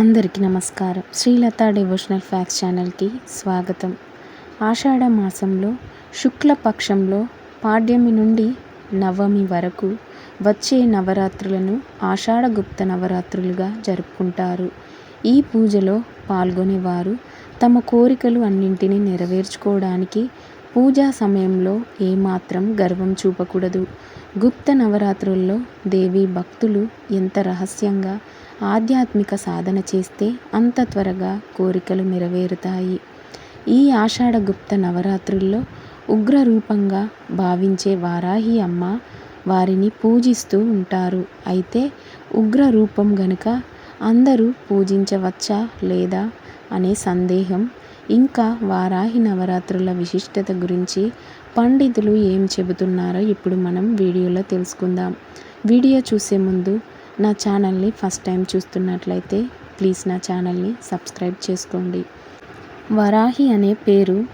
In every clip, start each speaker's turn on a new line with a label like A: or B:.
A: అందరికీ నమస్కారం. Srilatha devotional fax ఛానల్కి స్వాగతం. ఆషాఢ మాసంలో శుక్లపక్షంలో పాడ్యమి నుండి నవమి వరకు వచ్చే నవరాత్రులను ఆషాఢగుప్త నవరాత్రులుగా జరుపుకుంటారు. ఈ పూజలో పాల్గొనేవారు తమ కోరికలు అన్నింటినీ నెరవేర్చుకోవడానికి పూజా సమయంలో ఏమాత్రం గర్వం చూపకూడదు. గుప్త నవరాత్రుల్లో దేవి భక్తులు ఎంత రహస్యంగా ఆధ్యాత్మిక సాధన చేస్తే అంత త్వరగా కోరికలు నెరవేరుతాయి. ఈ ఆషాఢ గుప్త నవరాత్రుల్లో ఉగ్ర రూపంగా భావించే వారాహి అమ్మ వారిని పూజిస్తూ ఉంటారు. అయితే ఉగ్ర రూపం గనుక అందరూ పూజించవచ్చా లేదా అనే సందేహం ఇంకా వారాహి నవరాత్రుల విశిష్టత గురించి పండితులు ఏం చెబుతున్నారో ఇప్పుడు మనం వీడియోలో తెలుసుకుందాం. వీడియో చూసే ముందు నా ఛానల్ని ఫస్ట్ టైం చూస్తున్నట్లయితే ప్లీజ్ నా ఛానల్ని సబ్స్క్రైబ్ చేసుకోండి. వరాహి అనే పేరు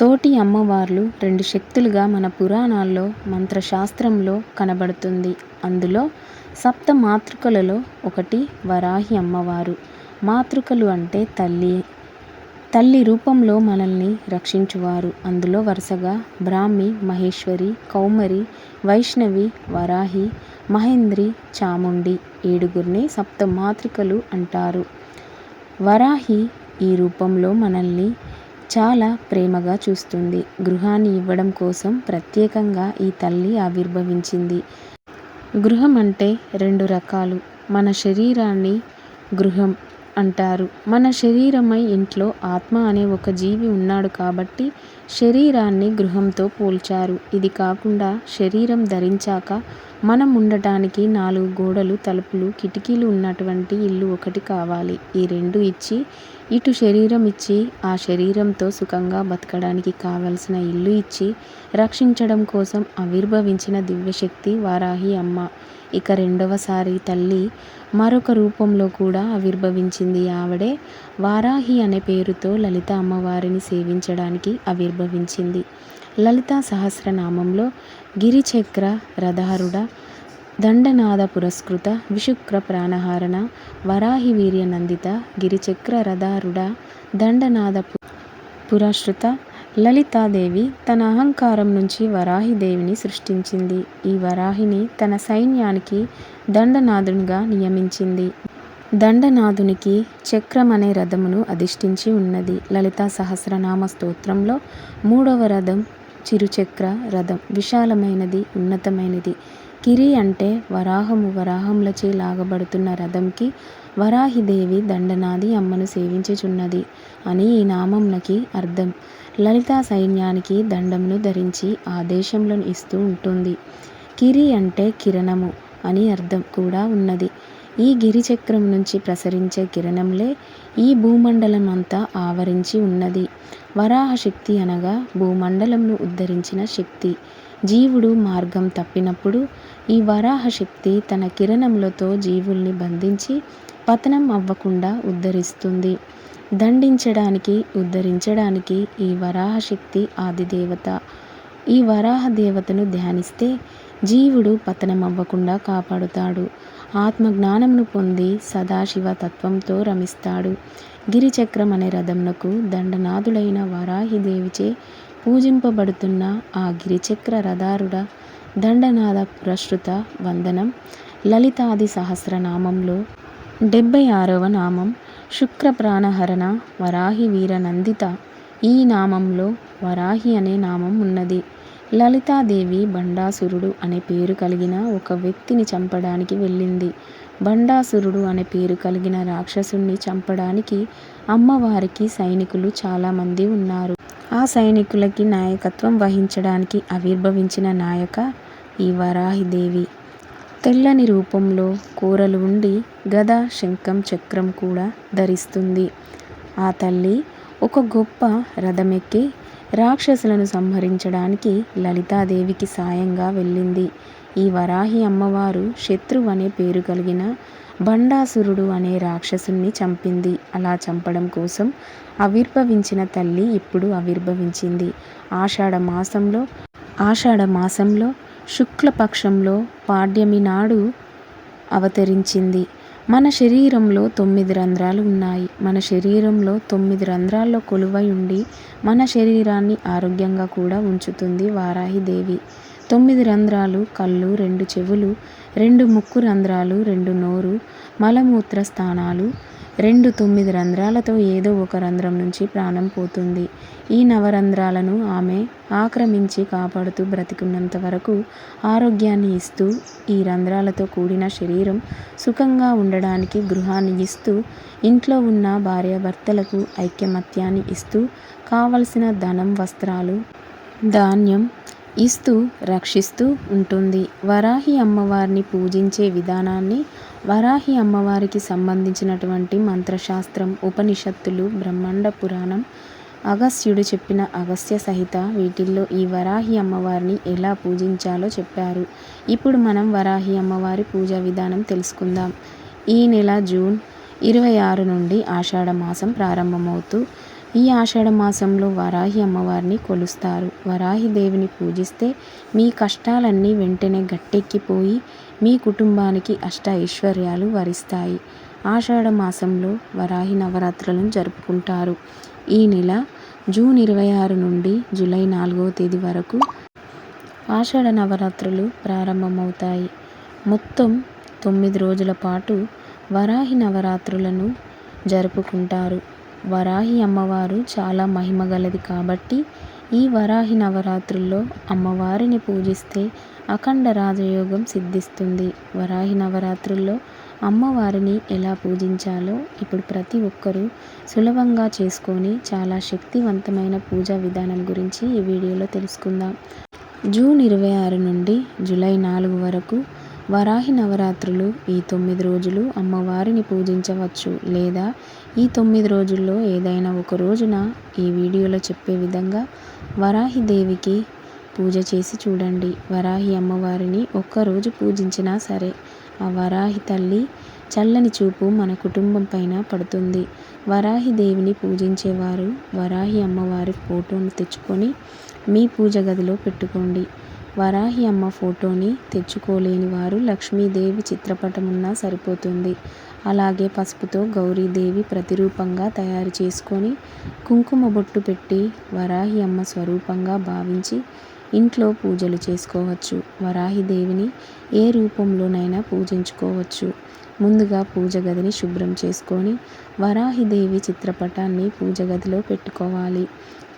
A: తోటి అమ్మవార్లు రెండు శక్తులుగా మన పురాణాల్లో మంత్రశాస్త్రంలో కనబడుతుంది. అందులో సప్త మాతృకలలో ఒకటి వరాహి అమ్మవారు. మాతృకలు అంటే తల్లి తల్లి రూపంలో మనల్ని రక్షించువారు. అందులో వరుసగా బ్రాహ్మి మహేశ్వరి కౌమరి వైష్ణవి వరాహి మహేంద్రి చాముండి ఏడుగురిని సప్త మాతృకలు అంటారు. వరాహి ఈ రూపంలో మనల్ని చాలా ప్రేమగా చూస్తుంది. గృహాన్ని ఇవ్వడం కోసం ప్రత్యేకంగా ఈ తల్లి ఆవిర్భవించింది. గృహం అంటే రెండు రకాలు. మన శరీరాన్ని గృహం అంటారు. మన శరీరమై ఇంట్లో ఆత్మ అనే ఒక జీవి ఉన్నాడు కాబట్టి శరీరాన్ని గృహంతో పోల్చారు. ఇది కాకుండా శరీరం ధరించాక మనం ఉండటానికి నాలుగు గోడలు తలుపులు కిటికీలు ఉన్నటువంటి ఇల్లు ఒకటి కావాలి. ఈ రెండు ఇచ్చి ఇటు శరీరం ఇచ్చి ఆ శరీరంతో సుఖంగా బతకడానికి కావలసిన ఇల్లు ఇచ్చి రక్షించడం కోసం ఆవిర్భవించిన దివ్యశక్తి వారాహి అమ్మ. ఇక రెండవసారి తల్లి మరొక రూపంలో కూడా ఆవిర్భవించింది ఆవిడే. వారాహి అనే పేరుతో లలిత అమ్మవారిని సేవించడానికి ఆవిర్భవించింది. లలిత సహస్రనామంలో గిరిచక్ర రథారుడ దండనాద పురస్కృత విశుక్ర ప్రాణహారణ వరాహి వీర్య నందిత గిరిచక్ర రథారుడ దండనాద పురశ్రుత లలితాదేవి తన అహంకారం నుంచి వరాహిదేవిని సృష్టించింది ఈ వరాహిని తన సైన్యానికి దండనాథునిగా నియమించింది దండనాథునికి చక్రం అనే రథమును అధిష్ఠించి ఉన్నది లలితా సహస్రనామ స్తోత్రంలో మూడవ రథం చిరుచక్ర రథం విశాలమైనది ఉన్నతమైనది కిరి అంటే వరాహము వరాహములచే లాగబడుతున్న రథంకి వరాహిదేవి దండనాది అమ్మను సేవించుచున్నది అని ఈ నామంనకి అర్థం. లలితా సైన్యానికి దండమును ధరించి ఆదేశములను ఇస్తూ ఉంటుంది. కిరి అంటే కిరణము అని అర్థం కూడా ఉన్నది. ఈ గిరిచక్రం నుంచి ప్రసరించే కిరణంలే ఈ భూమండలం అంతా ఆవరించి ఉన్నది. వరాహ శక్తి అనగా భూమండలంను ఉద్ధరించిన శక్తి. జీవుడు మార్గం తప్పినప్పుడు ఈ వరాహ శక్తి తన కిరణములతో జీవుల్ని బంధించి పతనం అవ్వకుండా ఉద్ధరిస్తుంది. దండించడానికి ఉద్ధరించడానికి ఈ వరాహ శక్తి ఆదిదేవత. ఈ వరాహ దేవతను ధ్యానిస్తే జీవుడు పతనం అవ్వకుండా కాపాడుతాడు. ఆత్మజ్ఞానంను పొంది సదాశివ తత్వంతో రమిస్తాడు. గిరిచక్రం అనే రథంనకు దండనాథులైన వరాహిదేవిచే పూజింపబడుతున్న ఆ గిరిచక్ర రథారుడ దండనాథ పురశ్రుత వందనం లలితాది సహస్రనామంలో డెబ్బై ఆరవ నామం. శుక్ర ప్రాణహరణ వరాహి వీర నందిత ఈ నామంలో వరాహి అనే నామం ఉన్నది. లలితాదేవి బండాసురుడు అనే పేరు కలిగిన ఒక వ్యక్తిని చంపడానికి వెళ్ళింది. బండాసురుడు అనే పేరు కలిగిన రాక్షసుణ్ణి చంపడానికి అమ్మవారికి సైనికులు చాలామంది ఉన్నారు. ఆ సైనికులకి నాయకత్వం వహించడానికి ఆవిర్భవించిన నాయక ఈ వరాహిదేవి. తెల్లని రూపంలో కూరలు ఉండి గద శంఖం చక్రం కూడా ధరిస్తుంది. ఆ తల్లి ఒక గొప్ప రథమెక్కి రాక్షసులను సంహరించడానికి లలితాదేవికి సాయంగా వెళ్ళింది. ఈ వరాహి అమ్మవారు శత్రువు అనే పేరు కలిగిన బండాసురుడు అనే రాక్షసుణ్ణి చంపింది. అలా చంపడం కోసం ఆవిర్భవించిన తల్లి ఇప్పుడు ఆవిర్భవించింది. ఆషాఢ మాసంలో ఆషాఢ మాసంలో శుక్లపక్షంలో పాడ్యమి నాడు అవతరించింది. మన శరీరంలో తొమ్మిది రంధ్రాలు ఉన్నాయి. మన శరీరంలో తొమ్మిది రంధ్రాల్లో కొలువై ఉండి మన శరీరాన్ని ఆరోగ్యంగా కూడా ఉంచుతుంది వారాహిదేవి తొమ్మిది రంధ్రాలు కళ్ళు రెండు చెవులు రెండు ముక్కు రంధ్రాలు రెండు నోరు మలమూత్ర స్థానాలు రెండు తొమ్మిది రంధ్రాలతో ఏదో ఒక రంధ్రం నుంచి ప్రాణం పోతుంది. ఈ నవరంధ్రాలను ఆమె ఆక్రమించి కాపాడుతూ బ్రతికున్నంత వరకు ఆరోగ్యాన్ని ఇస్తూ ఈ రంధ్రాలతో కూడిన శరీరం సుఖంగా ఉండడానికి గృహాన్ని ఇస్తూ ఇంట్లో ఉన్న భార్యాభర్తలకు ఐక్యమత్యాన్ని ఇస్తూ కావలసిన ధనం వస్త్రాలు ధాన్యం ఇస్తూ రక్షిస్తూ ఉంటుంది. వరాహి అమ్మవారిని పూజించే విధానాన్ని వరాహి అమ్మవారికి సంబంధించినటువంటి మంత్రశాస్త్రం ఉపనిషత్తులు బ్రహ్మాండ పురాణం అగస్త్యుడు చెప్పిన అగస్త్య సహిత వీటిల్లో ఈ వరాహి అమ్మవారిని ఎలా పూజించాలో చెప్పారు. ఇప్పుడు మనం వరాహి అమ్మవారి పూజా విధానం తెలుసుకుందాం. ఈ నెల జూన్ ఇరవై ఆరు నుండి ఆషాఢ మాసం ప్రారంభమవుతూ ఈ ఆషాఢ మాసంలో వరాహి అమ్మవారిని కొలుస్తారు. వరాహి దేవిని పూజిస్తే మీ కష్టాలన్నీ వెంటనే గట్టెక్కిపోయి మీ కుటుంబానికి అష్ట ఐశ్వర్యాలు వరిస్తాయి. ఆషాఢ మాసంలో వరాహి నవరాత్రులను జరుపుకుంటారు. ఈ నెల జూన్ ఇరవై ఆరు నుండి జూలై నాలుగవ తేదీ వరకు ఆషాఢ నవరాత్రులు ప్రారంభమవుతాయి. మొత్తం తొమ్మిది రోజుల పాటు వరాహి నవరాత్రులను జరుపుకుంటారు. వరాహి అమ్మవారు చాలా మహిమ గలది కాబట్టి ఈ వరాహి నవరాత్రుల్లో అమ్మవారిని పూజిస్తే అఖండ రాజయోగం సిద్ధిస్తుంది. వరాహి నవరాత్రుల్లో అమ్మవారిని ఎలా పూజించాలో ఇప్పుడు ప్రతి ఒక్కరూ సులభంగా చేసుకొని చాలా శక్తివంతమైన పూజా విధానం గురించి ఈ వీడియోలో తెలుసుకుందాం. జూన్ ఇరవై ఆరు నుండి జూలై నాలుగు వరకు వరాహి నవరాత్రులు ఈ తొమ్మిది రోజులు అమ్మవారిని పూజించవచ్చు లేదా ఈ తొమ్మిది రోజుల్లో ఏదైనా ఒక రోజున ఈ వీడియోలో చెప్పే విధంగా వరాహి దేవికి పూజ చేసి చూడండి. వరాహి అమ్మవారిని ఒక్కరోజు పూజించినా సరే ఆ వరాహి తల్లి చల్లని చూపు మన కుటుంబం పైన పడుతుంది. వరాహి దేవిని పూజించేవారు వరాహి అమ్మవారి ఫోటోను తెచ్చుకొని మీ పూజ గదిలో పెట్టుకోండి. వరాహి అమ్మ ఫోటోని తెచ్చుకోలేని వారు లక్ష్మీదేవి చిత్రపటం ఉన్నా సరిపోతుంది. అలాగే పసుపుతో గౌరీదేవి ప్రతిరూపంగా తయారు చేసుకొని కుంకుమ బొట్టు పెట్టి వరాహి అమ్మ స్వరూపంగా భావించి ఇంట్లో పూజలు చేసుకోవచ్చు. వరాహి దేవిని ఏ రూపంలోనైనా పూజించుకోవచ్చు. ముందుగా పూజ గదిని శుభ్రం చేసుకొని వరాహిదేవి చిత్రపటాన్ని పూజ గదిలో పెట్టుకోవాలి.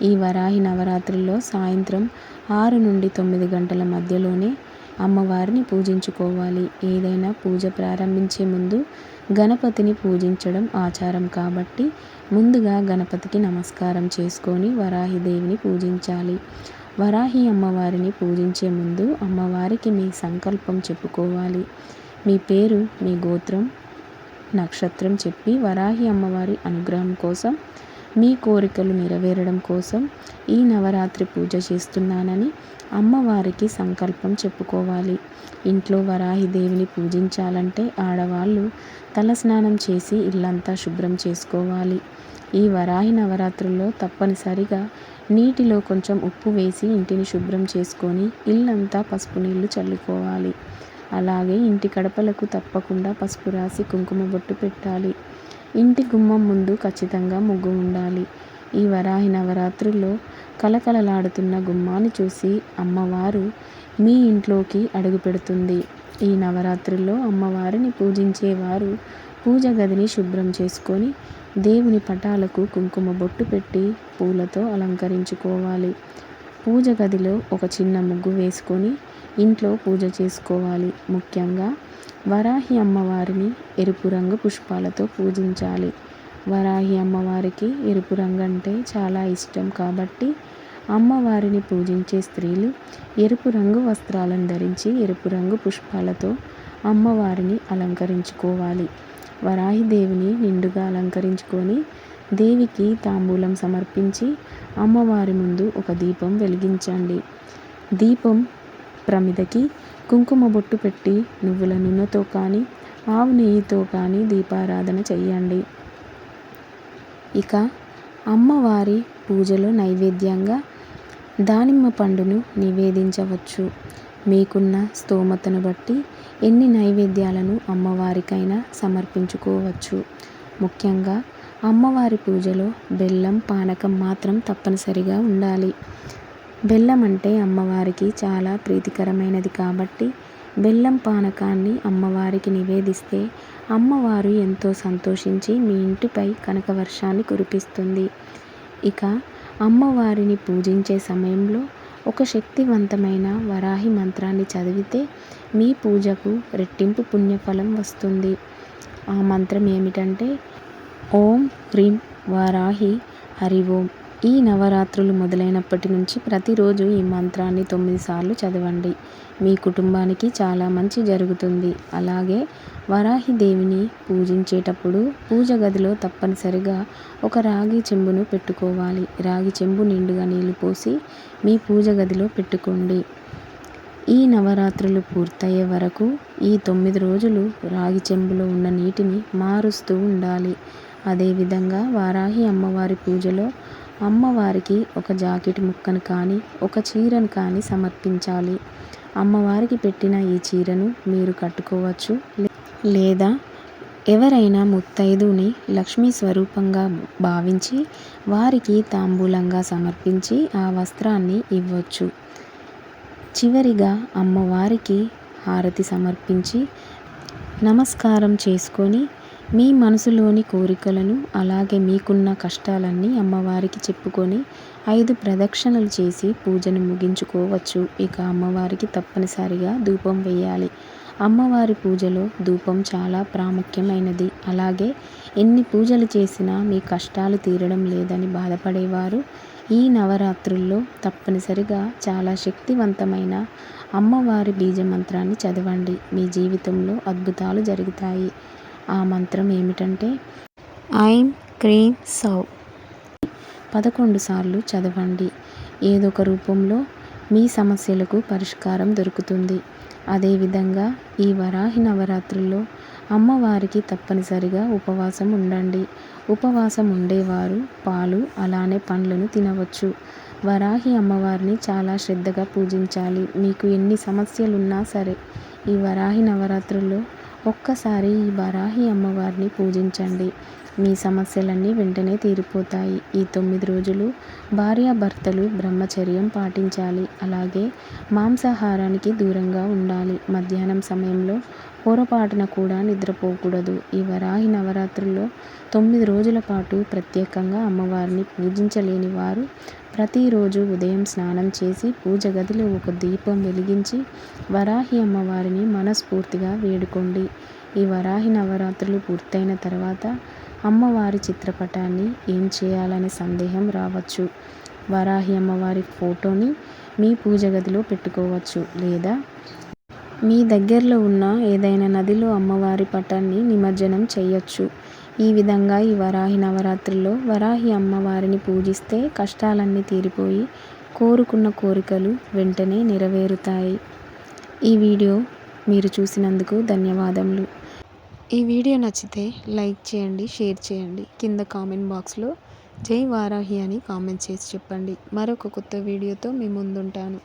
A: ఈ వరాహి నవరాత్రుల్లో సాయంత్రం ఆరు నుండి తొమ్మిది గంటల మధ్యలోనే అమ్మవారిని పూజించుకోవాలి. ఏదైనా పూజ ప్రారంభించే ముందు గణపతిని పూజించడం ఆచారం కాబట్టి ముందుగా గణపతికి నమస్కారం చేసుకొని వరాహిదేవిని పూజించాలి. వరాహి అమ్మవారిని పూజించే ముందు అమ్మవారికి మీ సంకల్పం చెప్పుకోవాలి. మీ పేరు మీ గోత్రం నక్షత్రం చెప్పి వరాహి అమ్మవారి అనుగ్రహం కోసం మీ కోరికలు నెరవేరడం కోసం ఈ నవరాత్రి పూజ చేస్తున్నానని అమ్మవారికి సంకల్పం చెప్పుకోవాలి. ఇంట్లో వరాహి దేవిని పూజించాలంటే ఆడవాళ్ళు తలస్నానం చేసి ఇల్లంతా శుభ్రం చేసుకోవాలి. ఈ వరాహి నవరాత్రుల్లో తప్పనిసరిగా నీటిలో కొంచెం ఉప్పు వేసి ఇంటిని శుభ్రం చేసుకొని ఇల్లంతా పసుపు నీళ్ళు చల్లుకోవాలి. అలాగే ఇంటి కడపలకు తప్పకుండా పసుపు రాసి కుంకుమ బొట్టు పెట్టాలి. ఇంటి గుమ్మం ముందు ఖచ్చితంగా ముగ్గు ఉండాలి. ఈ వరాహి నవరాత్రుల్లో కలకలలాడుతున్న గుమ్మాన్ని చూసి అమ్మవారు మీ ఇంట్లోకి అడుగుపెడుతుంది ఈ నవరాత్రుల్లో అమ్మవారిని పూజించేవారు పూజ గదిని శుభ్రం చేసుకొని దేవుని పటాలకు కుంకుమ బొట్టు పెట్టి పూలతో అలంకరించుకోవాలి. పూజ గదిలో ఒక చిన్న ముగ్గు వేసుకొని ఇంట్లో పూజ చేసుకోవాలి. ముఖ్యంగా వరాహి అమ్మవారిని ఎరుపు రంగు పుష్పాలతో పూజించాలి. వరాహి అమ్మవారికి ఎరుపు రంగు అంటే చాలా ఇష్టం కాబట్టి అమ్మవారిని పూజించే స్త్రీలు ఎరుపు రంగు వస్త్రాలను ధరించి ఎరుపు రంగు పుష్పాలతో అమ్మవారిని అలంకరించుకోవాలి. వరాహి దేవిని నిండుగా అలంకరించుకొని దేవికి తాంబూలం సమర్పించి అమ్మవారి ముందు ఒక దీపం వెలిగించండి. దీపం ప్రమిదకి కుంకుమ బొట్టు పెట్టి నువ్వుల నూనెతో కానీ ఆవు నెయ్యితో కానీ దీపారాధన చెయ్యండి. ఇక అమ్మవారి పూజలో నైవేద్యంగా దానిమ్మ పండును నివేదించవచ్చు. మీకున్న స్తోమతను బట్టి ఎన్ని నైవేద్యాలను అమ్మవారికైనా సమర్పించుకోవచ్చు. ముఖ్యంగా అమ్మవారి పూజలో బెల్లం పానకం మాత్రం తప్పనిసరిగా ఉండాలి. బెల్లం అంటే అమ్మవారికి చాలా ప్రీతికరమైనది కాబట్టి బెల్లం పానకాన్ని అమ్మవారికి నివేదిస్తే అమ్మవారు ఎంతో సంతోషించి మీ ఇంటిపై కనక వర్షాన్ని కురిపిస్తుంది. ఇక అమ్మవారిని పూజించే సమయంలో ఒక శక్తివంతమైన వరాహి మంత్రాన్ని చదివితే మీ పూజకు రెట్టింపు పుణ్యఫలం వస్తుంది. ఆ మంత్రం ఏమిటంటే ఓం హ్రీం వారాహి హరి ఓం. ఈ నవరాత్రులు మొదలైనప్పటి నుంచి ప్రతిరోజు ఈ మంత్రాన్ని తొమ్మిది సార్లు చదవండి. మీ కుటుంబానికి చాలా మంచి జరుగుతుంది. అలాగే వరాహి దేవిని పూజించేటప్పుడు పూజ గదిలో తప్పనిసరిగా ఒక రాగి చెంబును పెట్టుకోవాలి. రాగి చెంబు నిండుగా నీళ్ళు పోసి మీ పూజ గదిలో పెట్టుకోండి. ఈ నవరాత్రులు పూర్తయ్యే వరకు ఈ తొమ్మిది రోజులు రాగి చెంబులో ఉన్న నీటిని మారుస్తూ ఉండాలి. అదేవిధంగా వారాహి అమ్మవారి పూజలో అమ్మవారికి ఒక జాకెట్ ముక్కను కానీ ఒక చీరను కానీ సమర్పించాలి. అమ్మవారికి పెట్టిన ఈ చీరను మీరు కట్టుకోవచ్చు. లేదా ఎవరైనా ముత్తైదుని లక్ష్మీ స్వరూపంగా భావించి వారికి తాంబూలంగా సమర్పించి ఆ వస్త్రాన్ని ఇవ్వచ్చు. చివరిగా అమ్మవారికి హారతి సమర్పించి నమస్కారం చేసుకొని మీ మనసులోని కోరికలను అలాగే మీకున్న కష్టాలన్నీ అమ్మవారికి చెప్పుకొని ఐదు ప్రదక్షిణలు చేసి పూజను ముగించుకోవచ్చు. ఇక అమ్మవారికి తప్పనిసరిగా ధూపం వేయాలి. అమ్మవారి పూజలో ధూపం చాలా ప్రాముఖ్యమైనది. అలాగే ఎన్ని పూజలు చేసినా మీ కష్టాలు తీరడం లేదని బాధపడేవారు. ఈ నవరాత్రుల్లో తప్పనిసరిగా చాలా శక్తివంతమైన అమ్మవారి బీజ మంత్రాన్ని చదవండి. మీ జీవితంలో అద్భుతాలు జరుగుతాయి. ఆ మంత్రం ఏమిటంటే ఐం క్రీం సౌ. పదకొండు సార్లు చదవండి. ఏదో ఒక రూపంలో మీ సమస్యలకు పరిష్కారం దొరుకుతుంది. అదేవిధంగా ఈ వరాహి నవరాత్రుల్లో అమ్మవారికి తప్పనిసరిగా ఉపవాసం ఉండండి. ఉపవాసం ఉండేవారు పాలు అలానే పండ్లను తినవచ్చు. వరాహి అమ్మవారిని చాలా శ్రద్ధగా పూజించాలి. మీకు ఎన్ని సమస్యలున్నా సరే ఈ వరాహి నవరాత్రుల్లో ఒక్కసారి ఈ వరాహి అమ్మవారిని పూజించండి. మీ సమస్యలన్నీ వెంటనే తీరిపోతాయి. ఈ తొమ్మిది రోజులు భార్యాభర్తలు బ్రహ్మచర్యం పాటించాలి. అలాగే మాంసాహారానికి దూరంగా ఉండాలి. మధ్యాహ్నం సమయంలో పొరపాటున కూడా నిద్రపోకూడదు. ఈ వరాహి నవరాత్రుల్లో తొమ్మిది రోజుల పాటు ప్రత్యేకంగా అమ్మవారిని పూజించలేని వారు ప్రతిరోజు ఉదయం స్నానం చేసి పూజ గదిలో ఒక దీపం వెలిగించి వరాహి అమ్మవారిని మనస్ఫూర్తిగా వేడుకోండి. ఈ వరాహి నవరాత్రులు పూర్తయిన తర్వాత అమ్మవారి చిత్రపటాన్ని ఏం చేయాలనే సందేహం రావచ్చు. వరాహి అమ్మవారి ఫోటోని మీ పూజ గదిలో పెట్టుకోవచ్చు లేదా మీ దగ్గరలో ఉన్న ఏదైనా నదిలో అమ్మవారి పటాన్ని నిమజ్జనం చేయొచ్చు. ఈ విధంగా ఈ వరాహి నవరాత్రుల్లో వరాహి అమ్మవారిని పూజిస్తే కష్టాలన్నీ తీరిపోయి కోరుకున్న కోరికలు వెంటనే నెరవేరుతాయి. ఈ వీడియో మీరు చూసినందుకు ధన్యవాదములు. ఈ వీడియో నచ్చితే లైక్ చేయండి షేర్ చేయండి. కింద కామెంట్ బాక్స్లో జై వారాహి అని కామెంట్ చేసి చెప్పండి. మరొక కొత్త వీడియోతో మీ ముందుంటాను.